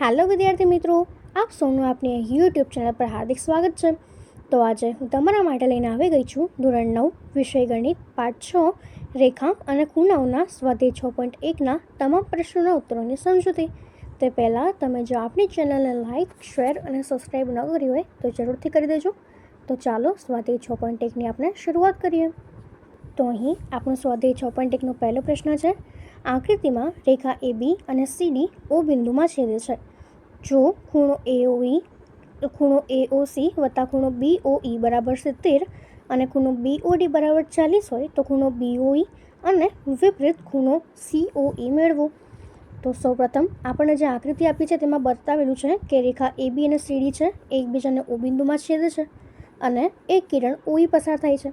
Hello વિદ્યાર્થી મિત્રો. આપ સૌનું આપની યુટ્યુબ ચેનલ પર હાર્દિક સ્વાગત છે. તો આજે હું તમારા માટે લઈને આવી ગઈ છું ધોરણ નવ, વિષય ગણિત, પાઠ છ રેખા અને ખૂણાઓના સ્વાધ્યાય છ પોઈન્ટ એકના તમામ પ્રશ્નોના ઉત્તરોની સમજૂતી. તે પહેલાં તમે જો આપણી ચેનલને લાઇક શેર અને સબસ્ક્રાઈબ ન કરી હોય તો જરૂરથી કરી દેજો. તો ચાલો સ્વાધ્યાય છ પોઈન્ટ એકની આપણે શરૂઆત કરીએ. તો અહીં આપણો સ્વાધ્યાય છ પોઈન્ટ એકનો પહેલો પ્રશ્ન છે. આકૃતિમાં રેખા એ, બી અને સીડી ઓ બિંદુમાં છેદે છે. જો ખૂણો એઓઈ ખૂણો એઓસી વત્તા ખૂણો બીઓઈ બરાબર સિત્તેર અને ખૂણો બીઓડી બરાબર ચાલીસ હોય તો ખૂણો બીઓઈ અને વિપરીત ખૂણો સીઓઈ મેળવો. તો સૌપ્રથમ આપણને જે આકૃતિ આપી છે તેમાં બતાવેલું છે કે રેખા એ, બી અને સીડી છે, એકબીજાને ઓ બિંદુમાં છેદે છે અને એક કિરણ ઓઈ પસાર થાય છે.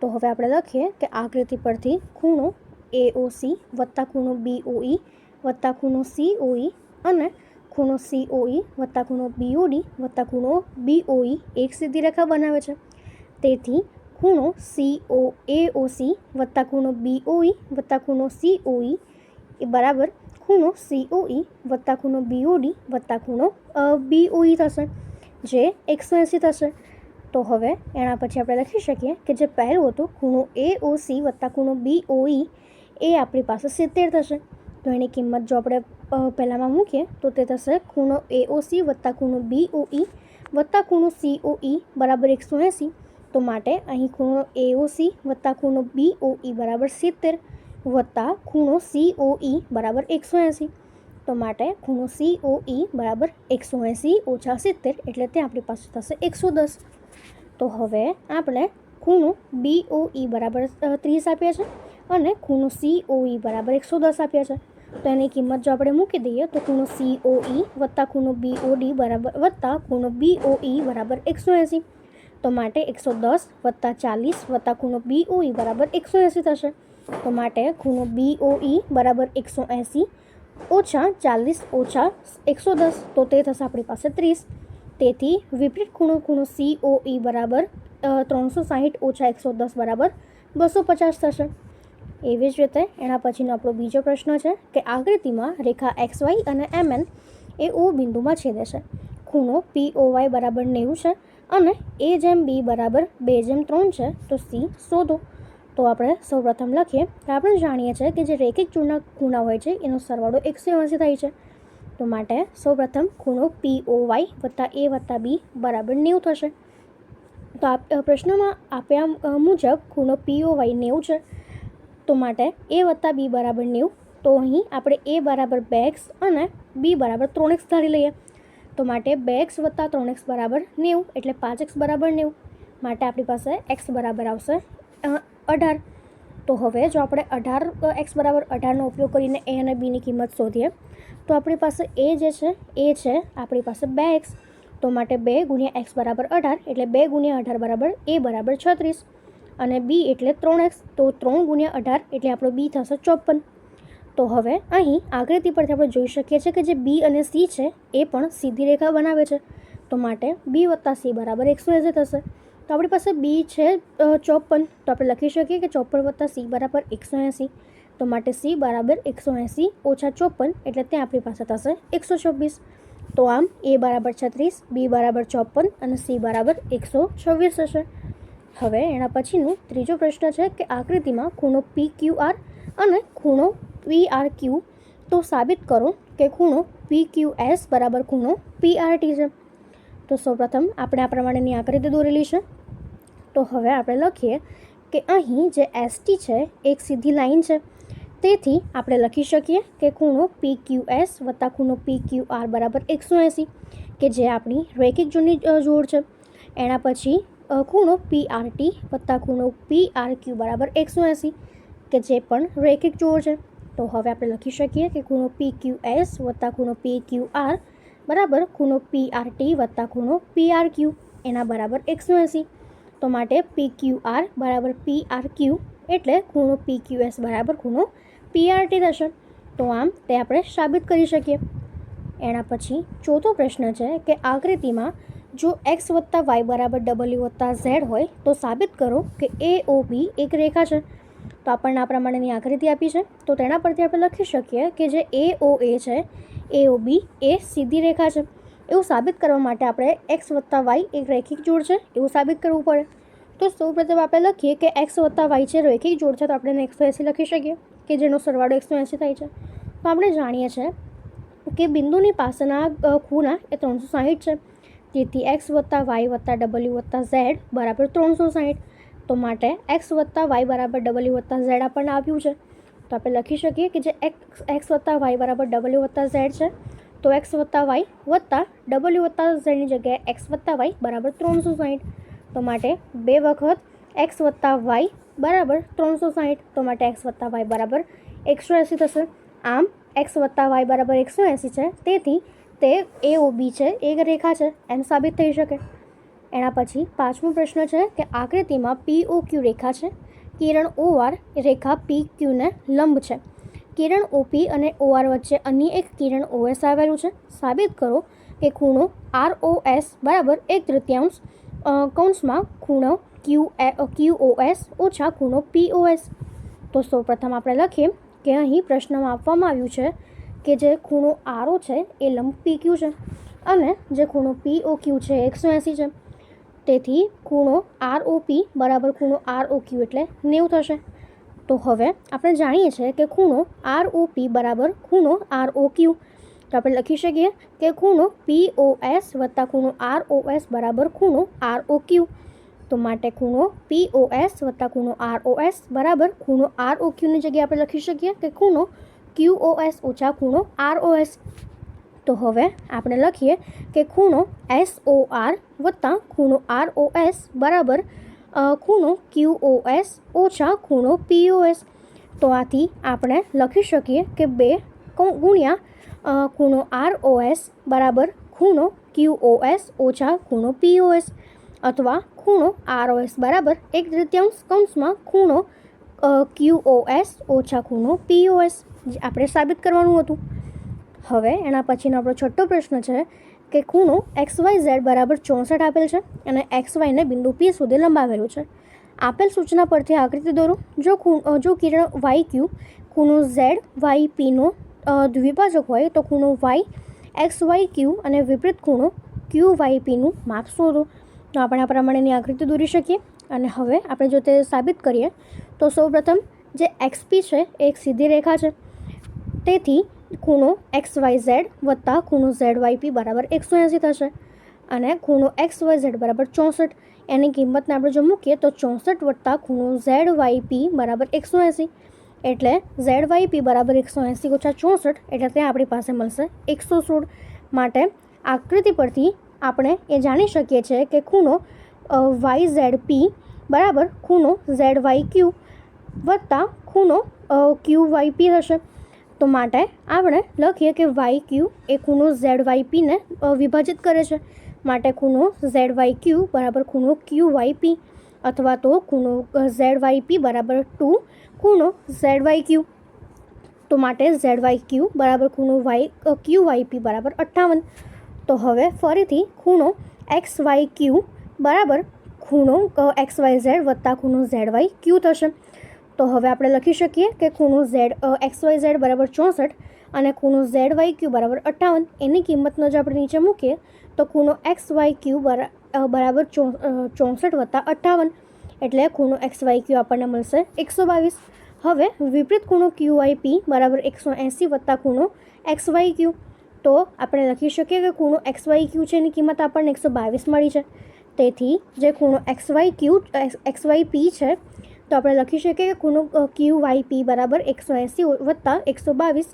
તો હવે આપણે લખીએ કે આકૃતિ પરથી ખૂણો એઓસી વત્તા ખૂણો બીઓઈ વત્તા ખૂણો સીઓઈ અને ખૂણો સીઓઈ વત્તા ખૂણો બીઓડી વત્તા ખૂણો બીઓઈ એક સીધી રેખા બનાવે છે. તેથી ખૂણો સીઓ એઓસી વત્તા ખૂણો બીઓઈ વત્તા ખૂણો સીઓઈ એ બરાબર ખૂણો સીઓઈ વત્તા ખૂણો બીઓડી વત્તા ખૂણો બીઓઈ થશે, જે એકસો એંસી થશે. તો હવે એના પછી આપણે લખી શકીએ કે જે પહેલું હતું, ખૂણો એઓસી વત્તા ખૂણો બીઓઈ એ આપણી પાસે સિત્તેર થશે. તો એની કિંમત જો આપણે અ, પહેલાંમાં મૂકીએ તો તે થશે ખૂણો એઓસી વત્તા ખૂણો બીઓઈ વત્તા ખૂણો સીઓઈ બરાબર એકસો એંસી. તો માટે અહીં ખૂણો એઓસી વત્તા ખૂણો બીઓઈ બરાબર સિત્તેર વત્તા ખૂણો સીઓઈ બરાબર એકસો એંસી. તો માટે ખૂણો સીઓઈ બરાબર એકસો એંસી ઓછા સિત્તેર એટલે તે આપણી પાસે થશે એકસો દસ. તો હવે આપણે ખૂણો બીઓઈ બરાબર અ, ત્રીસ આપ્યા છે અને ખૂણો સીઓઈ બરાબર એકસો દસ આપ્યા છે. તો એની કિંમત જો આપણે મૂકી દઈએ તો ખૂણો સીઓઈ વત્તા ખૂણો બીઓડી બરાબર વત્તા ખૂણો બીઓઈ બરાબર એકસો એંસી. તો માટે એકસો દસ વત્તા ચાલીસ વત્તા ખૂણો બીઓઈ બરાબર એકસો એંસી થશે. તો માટે ખૂણો બીઓઈ બરાબર એકસો એંસી ઓછા ચાલીસ ઓછા એકસો દસ. તો તે થશે આપણી પાસે ત્રીસ. તેથી વિપરીત ખૂણો ખૂણો સીઓઈ બરાબર ત્રણસો સાહીઠ ઓછા એકસો દસ બરાબર બસો પચાસ થશે. એવી જ રીતે એના પછીનો આપણો બીજો પ્રશ્ન છે કે આકૃતિમાં રેખા એક્સ વાય અને એમ એન એ ઓ બિંદુમાં છેદે છે. ખૂણો પી ઓ વાય બરાબર નેવું છે અને એ જેમ બી બરાબર બે જેમ ત્રણ છે તો સી શોધો. તો આપણે સૌપ્રથમ લખીએ કે આપણે જાણીએ છીએ કે જે રેખિક ચૂર્ણ ખૂણા હોય છે એનો સરવાળો એકસો એંસી થાય છે. તો માટે સૌપ્રથમ ખૂણો પી ઓ વાય વત્તા એ વત્તા બી બરાબર નેવું થશે. તો અ, પ્રશ્નમાં આપ્યા મુજબ ખૂણો પી ઓ વાય નેવું છે. તો માટે એ વત્તા બી બરાબર નેવું. તો અહીં આપણે એ બરાબર બે એક્સ અને બી બરાબર ત્રણ એક્સ ધારી લઈએ. તો માટે બે એક્સ વત્તા ત્રણ એક્સ બરાબર નેવું એટલે પાંચ એક્સ બરાબર નેવું. માટે આપણી પાસે એક્સ બરાબર આવશે અઢાર. તો હવે જો આપણે અઢાર એક્સ બરાબર અઢારનો ઉપયોગ કરીને એ અને બીની કિંમત શોધીએ, તો આપણી પાસે એ જે છે, એ છે આપણી પાસે બે એક્સ. તો માટે બે ગુણ્યા એક્સ બરાબર અઢાર એટલે બે ગુણ્યા અઢાર બરાબર એ બરાબર છત્રીસ. અને બી એટલે ત્રણ એક્સ તો ત્રણ ગુણ્યા અઢાર એટલે આપણો બી થશે ચોપન. તો હવે અહીં આકૃતિ પરથી આપણે જોઈ શકીએ છીએ કે જે બી અને સી છે, એ પણ સીધી રેખા બનાવે છે. તો માટે બી વત્તા સી બરાબર એકસો એંસી થશે. તો આપણી પાસે બી છે ચોપન. તો આપણે લખી શકીએ કે ચોપન વત્તા સી બરાબર એકસો એંસી. તો માટે સી બરાબર એકસો એંસી ઓછા ચોપન એટલે ત્યાં આપણી પાસે થશે એકસો છવ્વીસ. તો આમ એ બરાબર છત્રીસ બી બરાબર ચોપન અને સી બરાબર એકસો છવ્વીસ થશે હવે એના પછીનું ત્રીજો પ્રશ્ન છે કે આકૃતિમાં ખૂણો પી ક્યુ આર અને ખૂણો પી આર ક્યુ તો સાબિત કરો કે ખૂણો પી ક્યુ એસ બરાબર ખૂણો પી આર ટી છે. તો સૌપ્રથમ આપણે આ પ્રમાણેની આકૃતિ દોરેલી છે. તો હવે આપણે લખીએ કે અહીં જે એસટી છે એક સીધી લાઈન છે. તેથી આપણે લખી શકીએ કે ખૂણો પી ક્યુ એસ વત્તા ખૂણો પી ક્યુ આર બરાબર એકસો એંસી, કે જે આપણી રૈખિક જૂની જોડ છે. એના પછી ખૂણો પી આર ટી વત્તા ખૂણો પી આર ક્યુ બરાબર એકસો એંસી, કે જે પણ રેખિક જોડ છે. તો હવે આપણે લખી શકીએ કે ખૂણો પી ક્યુ એસ વત્તા ખૂણો પી ક્યુ આર બરાબર ખૂણો પી આર ટી વત્તા ખૂણો પી આર ક્યુ એના બરાબર એકસો એંસી. તો માટે પી ક્યુ આર બરાબર પી આર ક્યુ એટલે ખૂણો પી ક્યુ એસ બરાબર ખૂણો પી આર ટી થશે. તો આમ તે આપણે સાબિત કરી શકીએ. એના પછી ચોથો પ્રશ્ન છે કે આકૃતિમાં જો એક્સ વત્તા વાય બરાબર ડબલ્યુ વત્તા ઝેડ હોય, તો સાબિત કરો કે એ ઓ બી એક રેખા છે. તો આપણને આ પ્રમાણેની આકૃતિ આપી છે. તો તેના પરથી આપણે લખી શકીએ કે જે એ ઓ એ છે, એ ઓ બી એ સીધી રેખા છે. એવું સાબિત કરવા માટે આપણે એક્સ વત્તા વાય એક રેખિક જોડ છે, એવું સાબિત કરવું પડે. તો સૌપ્રથમ આપણે લખીએ કે એક્સ વત્તા વાય છે રેખિક જોડ છે, તો આપણે એને એકસો એંસી લખી શકીએ કે જેનો સરવાળો એકસો એંસી થાય છે. તો આપણે જાણીએ છીએ કે બિંદુની પાસેના ખૂણા એ ત્રણસો સાહીઠ છે. તેથી એક્સ વત્તા વાય વત્તા ડબલ્યુ વત્તા ઝેડ બરાબર ત્રણસો સાહીઠ. તો માટે એક્સ વત્તા વાય બરાબર ડબલ્યુ વત્તા ઝેડ આપણને આપ્યું છે. તો આપણે લખી શકીએ કે જે એક્સ એક્સ વત્તા વાય બરાબર ડબલ્યુ વત્તા ઝેડ છે. તો એક્સ વત્તા વાય વત્તા ડબલ્યુ વત્તા ઝેડની જગ્યાએ એક્સ વત્તા વાય બરાબર ત્રણસો સાહીઠ. તો માટે બે વખત એક્સ વત્તા વાય બરાબર ત્રણસો સાહીઠ. તો માટે એક્સ વત્તા વાય બરાબર એકસો એંસી થશે. આમ એક્સ વત્તા વાય બરાબર એકસો એંસી છે. તેથી તે એ ઓ બી છે, એક રેખા છે, એમ સાબિત થઈ શકે. એના પછી પાંચમો પ્રશ્ન છે કે આકૃતિમાં પી ઓ ક્યુ રેખા છે. કિરણ ઓ આર રેખા પી ક્યુને લંબ છે. કિરણ ઓપી અને ઓ આર વચ્ચે અન્ય એક કિરણ ઓએસ આવેલું છે. સાબિત કરો કે ખૂણો આર ઓ એસ બરાબર એક તૃતીયાંશ કૌંસમાં ખૂણો ક્યુ ક્યુ ઓ એસ ઓછા ખૂણો પી ઓ એસ તો સૌપ્રથમ આપણે લખીએ કે અહીં પ્રશ્નમાં આપવામાં આવ્યું છે કે જે ખૂણો આર છે એ લંબ પી ક્યુ છે અને જે ખૂણો પી ઓ ક્યુ છે એકસો એંસી છે. તેથી ખૂણો આર ઓ પી બરાબર ખૂણો આર ઓ ક્યુ એટલે નેવું થશે. તો હવે આપણે જાણીએ છીએ કે ખૂણો આર ઓ પી બરાબર ખૂણો આર ઓ ક્યુ તો આપણે લખી શકીએ કે ખૂણો પી ઓ એસ વત્તા ખૂણો આર ઓ એસ બરાબર ખૂણો આર ઓ ક્યુ તો માટે ખૂણો પી ઓ એસ વત્તા ખૂણો આર ઓ એસ બરાબર ખૂણો આર ઓ ક્યુની જગ્યાએ આપણે લખી શકીએ કે ખૂણો ક્યુ ઓ એસ ઓછા ખૂણો આર ઓ એસ તો હવે આપણે લખીએ કે ખૂણો એસ ઓ આર વત્તા ખૂણો આર ઓ એસ બરાબર અ, ખૂણો ક્યુ ઓ એસ ઓછા ખૂણો પી ઓ એસ તો આથી આપણે લખી શકીએ કે બે કૌ- ગુણ્યા અ, ખૂણો આર ઓ એસ બરાબર ખૂણો ક્યુ ઓ એસ ઓછા ખૂણો પી ઓ એસ અથવા ખૂણો આર ઓ એસ બરાબર એક તૃતીયાંશ કૌંસમાં ખૂણો ક્યુ ઓ એસ ઓછા ખૂણો પી ઓ એસ આપણે સાબિત કરવાનું હતું. હવે એના પછીનો આપણો છઠ્ઠો પ્રશ્ન છે કે ખૂણો એક્સ વાય ઝેડ બરાબર ચોસઠ આપેલ છે અને એક્સ વાયને બિંદુ પી સુધી લંબાવેલું છે. આપેલ સૂચના પરથી આકૃતિ દોરો. જો ખૂણ જો કિરણ વાય ક્યુ ખૂણો ઝેડ વાય પીનો દ્વિભાજક હોય તો ખૂણો વાય એક્સ વાય ક્યુ અને વિપરીત ખૂણો ક્યુ વાય પીનું માપ શોધો. તો આપણે આ પ્રમાણેની આકૃતિ દોરી શકીએ. અને હવે આપણે જો તે સાબિત કરીએ તો સૌપ્રથમ જે એક્સપી છે, એ એક સીધી રેખા છે. તેથી ખૂણો એક્સ વાય ઝેડ વત્તા ખૂણો ઝેડ વાય પી બરાબર એકસો એંસી થશે અને ખૂણો એક્સ વાય ઝેડ બરાબર ચોસઠ. એની કિંમતને આપણે જો મૂકીએ તો ચોસઠ વત્તા ખૂણો ઝેડ વાય પી બરાબર એકસો એંસી. એટલે ઝેડ વાય પી બરાબર એકસો એંસી ઓછા ચોસઠ, એટલે ત્યાં આપણી પાસે મળશે એકસો સોળ. માટે આકૃતિ પરથી આપણે એ જાણી શકીએ છીએ કે ખૂણો વાય ઝેડ પી બરાબર ખૂણો ઝેડ વાય ક્યુ વત્તા ખૂણો ક્યુ વાય પી હશે. તો માટે આપણે લખીએ કે વાય ક્યુ એ ખૂણો ઝેડ વાય પીને વિભાજિત કરે છે. માટે ખૂણો ઝેડ વાય ક્યુ બરાબર ખૂણો ક્યુ વાય પી અથવા તો ખૂણો ઝેડ વાય પી બરાબર ટુ ખૂણો ઝેડ વાય ક્યુ. તો માટે ઝેડ વાય ક્યુ બરાબર ખૂણો વાય ક્યુ વાય પી બરાબર અઠ્ઠાવન. તો હવે ફરીથી ખૂણો એક્સ વાય ક્યુ બરાબર ખૂણો એક્સ વાય ઝેડ વત્તા ખૂણો ઝેડ વાય ક્યુ થશે. તો હવે આપણે લખી શકીએ કે ખૂણો ઝેડ એક્સ વાય ઝેડ બરાબર ચોસઠ અને ખૂણો ઝેડ વાય ક્યુ બરાબર અઠ્ઠાવન. એની કિંમતનો જો આપણે નીચે મૂકીએ તો ખૂણો એક્સ વાય ક્યુ બરા બરાબર ચોસઠ વત્તા અઠ્ઠાવન. એટલે ખૂણો એક્સ વાય ક્યુ આપણને મળશે એકસો બાવીસ. હવે વિપરીત ખૂણો ક્યુ વાય પી બરાબર એકસો એંસી વત્તા ખૂણો એક્સ વાય ક્યુ. તો આપણે લખી શકીએ કે ખૂણો એક્સ વાય ક્યુ છે એની કિંમત આપણને એકસો બાવીસ મળી છે. તેથી જે ખૂણો X Y Q X Y P છે તો આપણે લખી શકીએ કે ખૂણો ક્યુ વાય પી બરાબર એકસો એંસી વત્તા એકસો બાવીસ.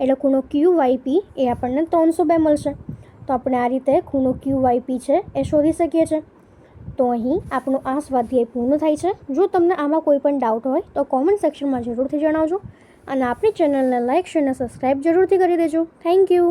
એટલે ખૂણો ક્યુ વાય પી એ આપણને ત્રણસો બે મળશે. તો આપણે આ રીતે ખૂણો ક્યુ વાય પી છે એ શોધી શકીએ છીએ તો અહીં આપણો આ સ્વાધ્યાય પૂર્ણ થાય છે. જો તમને આમાં કોઈ પણ ડાઉટ હોય તો કોમેન્ટ સેક્શનમાં જરૂરથી જણાવજો. અને આપણી ચેનલને લાઇક શેર અને સબસ્ક્રાઈબ જરૂરથી કરી દેજો. Thank you